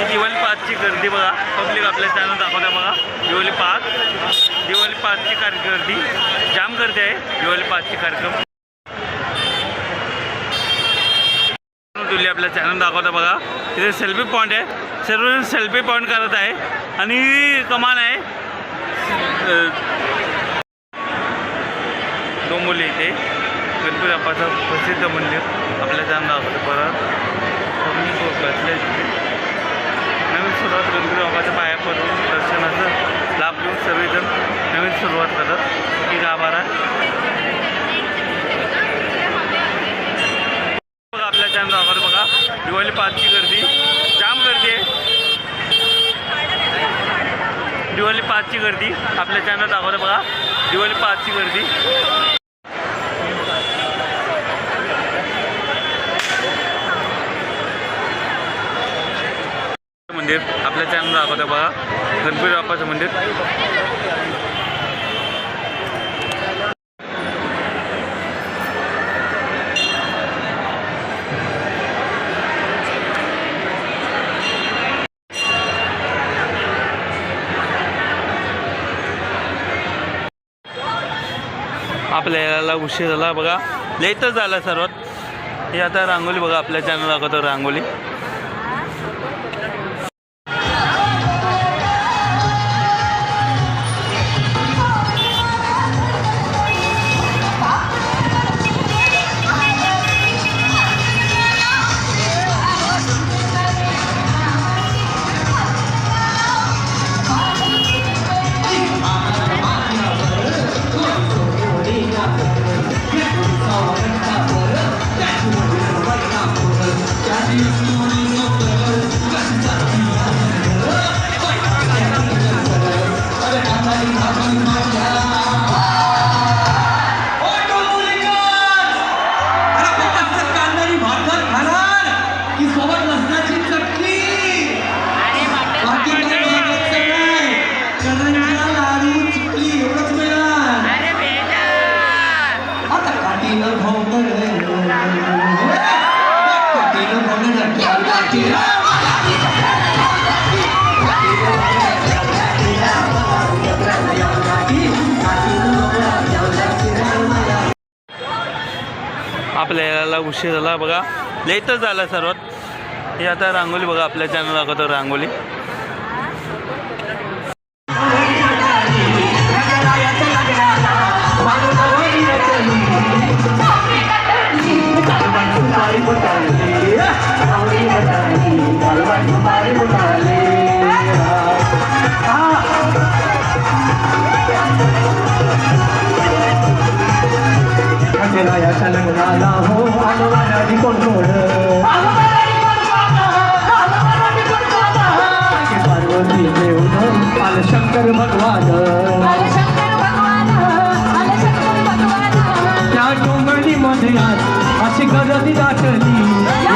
ही दिवाळी पाचची गर्दी बघा. पब्लिक आपल्या चॅनल दाखवता बघा. दिवाळी पाच. दिवाळी पाचची कार गर्दी. जाम गर्दी आहे. दिवाळी पाचची कार्यक्रम. तुली आपल्या चॅनल दाखवता बघा. तिथे सेल्फी पॉईंट आहे. सर्वजण सेल्फी पॉईंट करत आहे. आणि कमान आहे. डोंबोली इथे. गणपती बाप्पाचं प्रसिद्ध मंदिर. आपल्या चॅनल दाखवतं परत पब्लिक बसले तिथे नवीन सुरुवात गणपती बाप्पाच्या पाया पडून दर्शनाचं लाभ घेऊन सर्वजण नवीन सुरुवात करतात की गाभारा. बघा आपल्या चॅनल दाखवतो बघा. दिवाळी पाचची गर्दी. जाम गर्दी आहे. दिवाळी पाचची गर्दी. आपल्या चॅनल दाखवलं बघा. दिवाळी पाचची गर्दी. मंदिर आपल्या चॅनल दाखवतो बघा. गणपती बाप्पाचं मंदिर. आपल्या याला उशीर झाला बघा. लेटच झाला सर्वात. हे आता रांगोली बघा आपल्या चॅनल दाखवतो रांगोली आपल्या उशीर झाला. बघा लेटच झाला सर्वात. हे आता रांगोली बघा आपल्या चॅनल दाखवतो रांगोली लग्नाला हो आलवाडी कोण कोण? पार्वती देऊन आल शंकर भगवान त्या डोंगरी मध्ये आज अशी गरज दाटली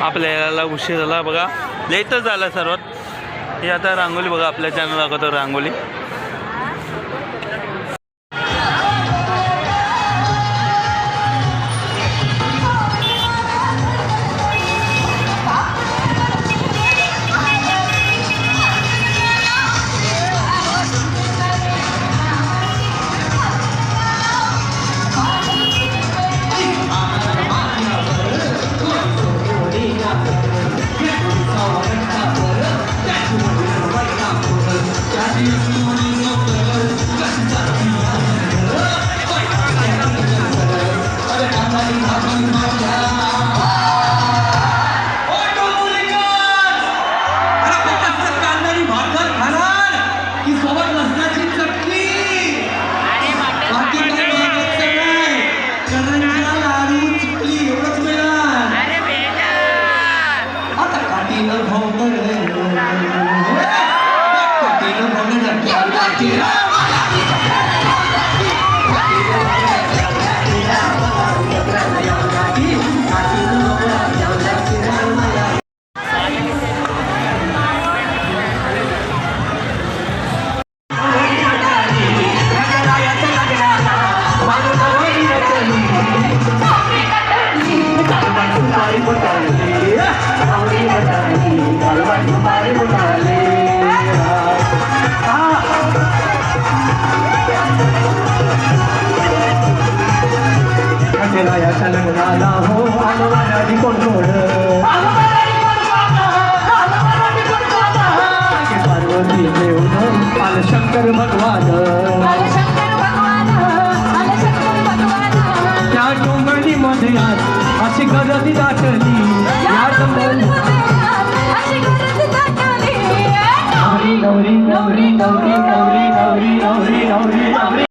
आपल्या याला उशीर झाला बघा. लेटच झाला सर्वात. हे आता रांगोली बघा आपल्या चॅनल दाखवतो रांगोली Yeah. शंकर भगवान. त्या डोंगरी मध्ये आज अशी गर्दी दाटली. नवरी नवरी नवरी नवरी नवरी नवरी नवरी नवरी.